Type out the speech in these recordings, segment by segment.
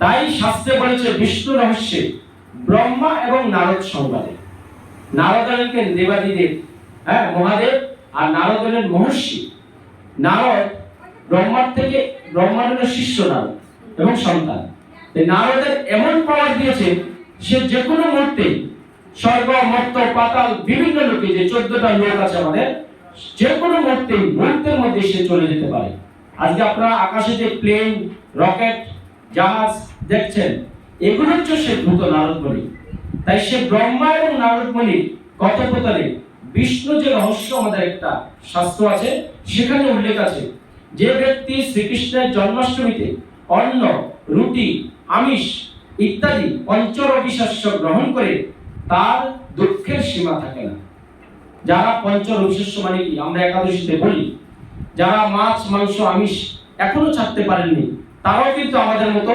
তাই শাস্ত্রে বলেছে বিষ্ণু রহস্যে ব্রহ্মা এবং নারদ সংবাদে। নারদানকে দেবাদিদেব হ্যাঁ মহাদেব আর নারদনের মহর্ষি। নারদ ব্রহ্মার থেকে ব্রহ্মাণ্ডের শিষ্য নারদ এবং সন্তান। নারদের এমন পাওয়ার দিয়েছে, সে যে কোনো মুহূর্তে স্বর্গ, মর্ত, পাতাল বিভিন্ন লোকে যে চোদ্দটা লোক আছে আমাদের যে কোনো মুহূর্তে মুহূর্তের মধ্যে সে চলে যেতে পারে। আজকে আপনারা আকাশে যে প্লেন রকেট জাহাজ দেখছেন, এগুলো হচ্ছে সে দ্রুত নারদমণি। তাই সে ব্রহ্মা এবং নারদমণির কথোপকথনে বিষ্ণু যে রহস্য আমাদের একটা শাস্ত্র আছে, সেখানে উল্লেখ আছে, যে ব্যক্তি শ্রীকৃষ্ণের জন্মাষ্টমীতে অন্ন, রুটি, আমিষ ইত্যাদি পঞ্চর পঞ্চরবিশস্য গ্রহণ করে তার দুঃখের সীমা থাকে না। যারা পঞ্চরবিশস্য মানে কি? আমরা একাদশীতে বলি। যারা মাছ, মাংস, আমিষ এখনও ছাড়তে পারেননি তারাও কিন্তু আমাদের মতো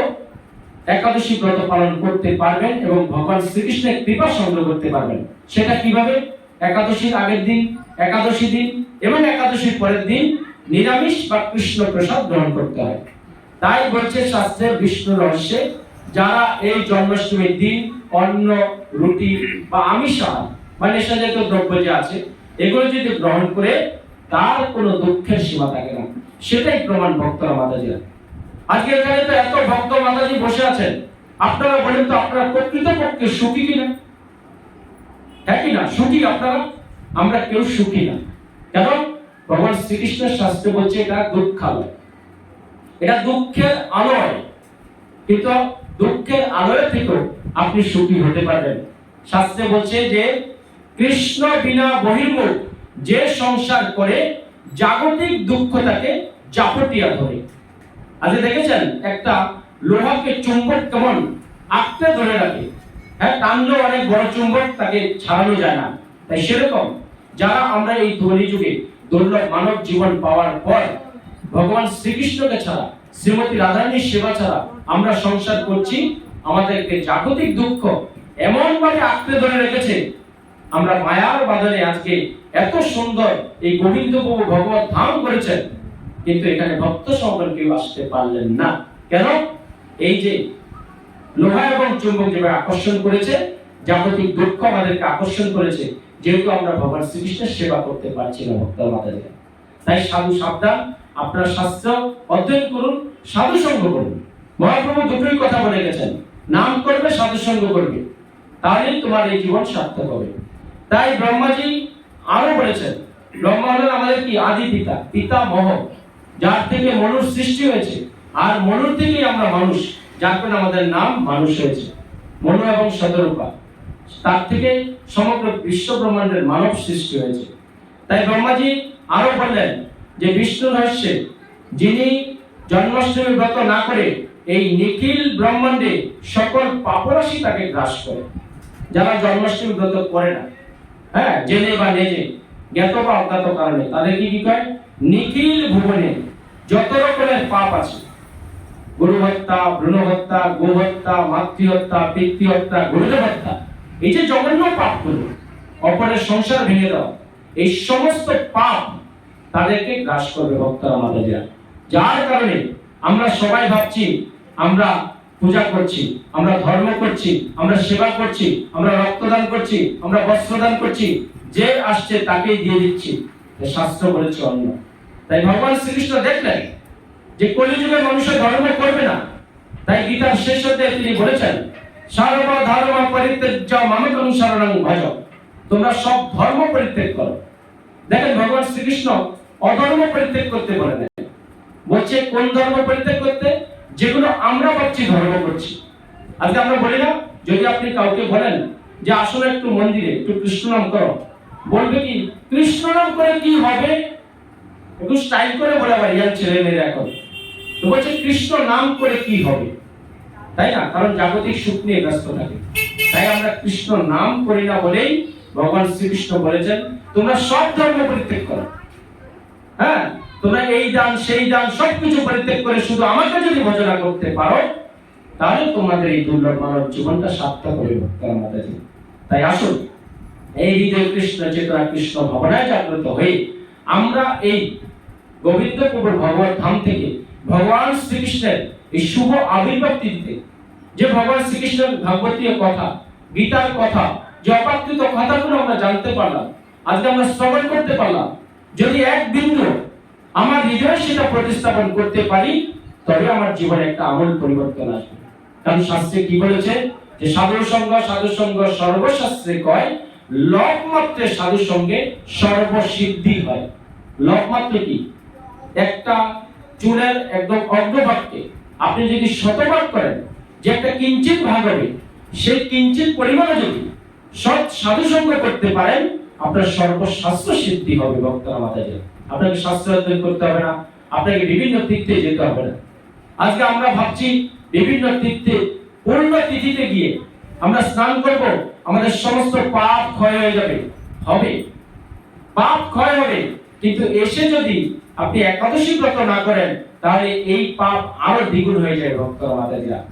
একাদশী ব্রত পালন করতে পারবেন এবং ভগবান শ্রীকৃষ্ণের কৃপা সংগ্রহ করতে পারবেন। সেটা কীভাবে? একাদশীর আগের দিন, একাদশী দিন এবং একাদশীর পরের দিন নিরামিষ বা কৃষ্ণ প্রসাদ গ্রহণ করতে হয়। তাই বলছে শাস্ত্রের বিষ্ণু রহস্যে, যারা এই জন্মাষ্টমীর দিন অন্ন, রুটি বা আমিষ আহার বা দ্রব্য যে আছে, এগুলো যদি গ্রহণ করে, তার কোনো দুঃখের সীমা থাকে না। সেটাই প্রমাণ ভক্তরা মাতাজিরা আজকে এখানে তো এত ভক্ত মাতাজি বসে আছেন। আপনারা বলেন তো আপনারা প্রকৃতপক্ষে সুখী কিনা? হ্যাঁ কি না সুখী আপনারা? আমরা কেউ সুখী না। কেন? ভগবান শ্রীকৃষ্ণের শাস্ত্রে বলছে এটা দুঃখালয়। এটা দুঃখের আলোয়। কিন্তু দুঃখের আলোয় থেকেও আপনি সুখী হতে পারবেন। শাস্ত্রে বলছে যে, কৃষ্ণ বিনা বহির্মুখ যে সংসার করে, জাগতিক দুঃখ তাকে জাপটিয়া ধরে। আজকে দেখেছেন, একটা লোহাকে চুম্বক কেমন আঁকতে ধরে রাখে। হ্যাঁ টানলেও অনেক বড় চুম্বক তাকে ছাড়ানো যায় না। তাই সেরকম যারা আমরা এই ধ্বনি যুগে দুর্লভ মানব জীবন পাওয়ার পর ভগবান শ্রীকৃষ্ণকে ছাড়া, শ্রীমতী রাধারানীর সেবা ছাড়া আমরা সংসার করছি, আমাদেরকে জাগতিক দুঃখ এমন ভাবে আঁকড়ে ধরে রেখেছে, আমরা মায়ার বাদলে আজকে এত সুন্দর এই গোবিন্দ ভগবত ধাম করেছেন। কিন্তু এখানে ভক্ত সংকট কেউ আসতে পারলেন না। কেন? এই যে লোহা এবং চুম্বক যেভাবে আকর্ষণ করেছে জাগতিক দুঃখ আমাদেরকে আকর্ষণ করেছে, যেহেতু আমরা ভগবান শ্রীকৃষ্ণের সেবা করতে পারছি না ভক্ত আমাদেরকে। তাই সাধু সাবধান, আপনার শাস্ত্র অধ্যয়ন করুন, সাধু সঙ্গ করুন। মহাপ্রভু দুটোই কথা বলে গেছেন, নাম করবে, সাধু সঙ্গ করবে। তাহলেই তোমার এই জীবন সার্থক হবে। তাই ব্রহ্মাজি আরও বলেছেন, ব্রহ্মা হলেন আমাদের কি? আদি পিতা পিতা মহ। যার থেকে মনুষ সৃষ্টি হয়েছে, আর মনুর থেকেই আমরা মানুষ, যার কারণে আমাদের নাম মানুষ হয়েছে, মনু এবং সদরূপা। তার থেকে সমগ্র বিশ্ব ব্রহ্মাণ্ডের মানব সৃষ্টি হয়েছে। তাই ব্রহ্মাজি আরও বললেন যে বিষ্ণু রহস্যে, যিনি জন্মাষ্টমী ব্রত না করে এই নিখিল ব্রহ্মাণ্ডে সকল পাপরাশি তাকে গ্রাস করে। যারা জন্মাষ্টমী ব্রত করে না হ্যাঁ জেনে বা নেজে, জ্ঞাত বা অজ্ঞাত কারণে তাদের কি কি কয়? নিখিল ভুবনে যত রকমের পাপ আছে গরু হত্যা ভ্রূণ হত্যা গো হত্যা মাতৃহত্যা পিতৃ হত্যা এই যে জঘন্য পাপগুলো, অপরের সংসার ভেঙে দেওয়া, এই সমস্ত পাপ তাদেরকে গ্রাস করবে ভক্তরা আমাদের যার কারণে আমরা সবাই ভাবছি, আমরা পূজা করছি, আমরা ধর্ম করছি, আমরা সেবা করছি, আমরা রক্তদান করছি, আমরা বস্ত্রদান করছি, যে আসছে তাকেই দিয়ে দিচ্ছি। শাস্ত্র বলেছে অন্য। তাই ভগবান শ্রীকৃষ্ণ দেখলেন যে কলিযুগের মানুষের ধর্ম করবে না। তাই গীতার শেষ অধ্যায়ে তিনি বলেছেন ধর্ম তোমরা সব ধর্ম পরিত্যাগ করো। দেখেন ভগবান শ্রীকৃষ্ণ অধর্ম পরিত্যাগ করতে বলে নাই বলছে, কোন ধর্ম পরিত্যাগ করতে? যেগুলো আমরা ভাবছি ধর্ম করছি। আজকে আমরা বলি না, যদি আপনি কাউকে বলেন যে আসলে একটু মন্দিরে, একটু কৃষ্ণ নাম করো। বলবে কি কৃষ্ণ নাম করে কি হবে? একটু স্টাইল করে বলে আবার ইয়ার ছেলে মেয়েরা এখন। তো বলছে, কৃষ্ণ নাম করে কি হবে? তাই না? কারণ জাগতিক সুখ নিয়ে ব্যস্ত থাকে। তাই আমরা কৃষ্ণ নাম করি না বলেই ভগবান শ্রীকৃষ্ণ বলেছেন, তোমরা সব ধর্ম পরিত্যাগ করো। হ্যাঁ? তোমরা এই দান, সেই দান, সবকিছু পরিত্যাগ করে শুধু আমাকে যদি ভজনা করতে পারো, তাহলে তোমাদের এই দুর্লভ মানব জীবনটা সার্থক হবে ভক্তরা মাতাজি তাই আসুন এই হৃদয় কৃষ্ণ, চেতনা কৃষ্ণ ভাবনায় জাগ্রত হয়ে আমরা এই ধাম থেকে ভগবান শ্রীকৃষ্ণের এই শুভ যে ভগবান শ্রীকৃষ্ণের ভাগবতীয় কথা, গীতার কথা যে অপ্রাকৃত কথাগুলো আমরা জানতে পারলাম, আজকে আমরা শ্রবণ করতে পারলাম। যদি এক বিন্দু আমার হৃদয়ে সেটা প্রতিস্থাপন করতে পারি, তবে আমার জীবনে একটা আমূল পরিবর্তন আসবে। কারণ শাস্ত্রে কি বলেছে? যে সাধু সঙ্গ সাধু সঙ্গ সর্বশাস্ত্রে কয় লক মাত্রে সাধু সঙ্গে সর্বসিদ্ধি হয়। লক মাত্র কি? একটা চুলের একদম অগ্রভাগকে আপনি যদি শতভাগ করেন, যে একটা কিঞ্চিত ভাগ হবে, সেই কিঞ্চিত পরিমাণে যদি সৎ সাধু সঙ্গ করতে পারেন, আপনার সর্বশাস্ত্র সিদ্ধি হবে ভক্তরা মাতাজি। আপনাকে স্বাস্থ্য অধ্যয়ন করতে হবে না, আপনাকে বিভিন্ন তীর্থে যেতে হবে না। আজকে আমরা ভাবছি বিভিন্ন তীর্থে পূর্ণ তিথিতে গিয়ে আমরা স্নান করব, আমাদের সমস্ত পাপ ক্ষয় হয়ে যাবে। হবে। পাপ ক্ষয় হবে। কিন্তু এসে যদি আপনি একাদশী ব্রত না করেন, তাহলে এই পাপ আরও দ্বিগুণ হয়ে যায় ভক্তরা মাতাজিরা।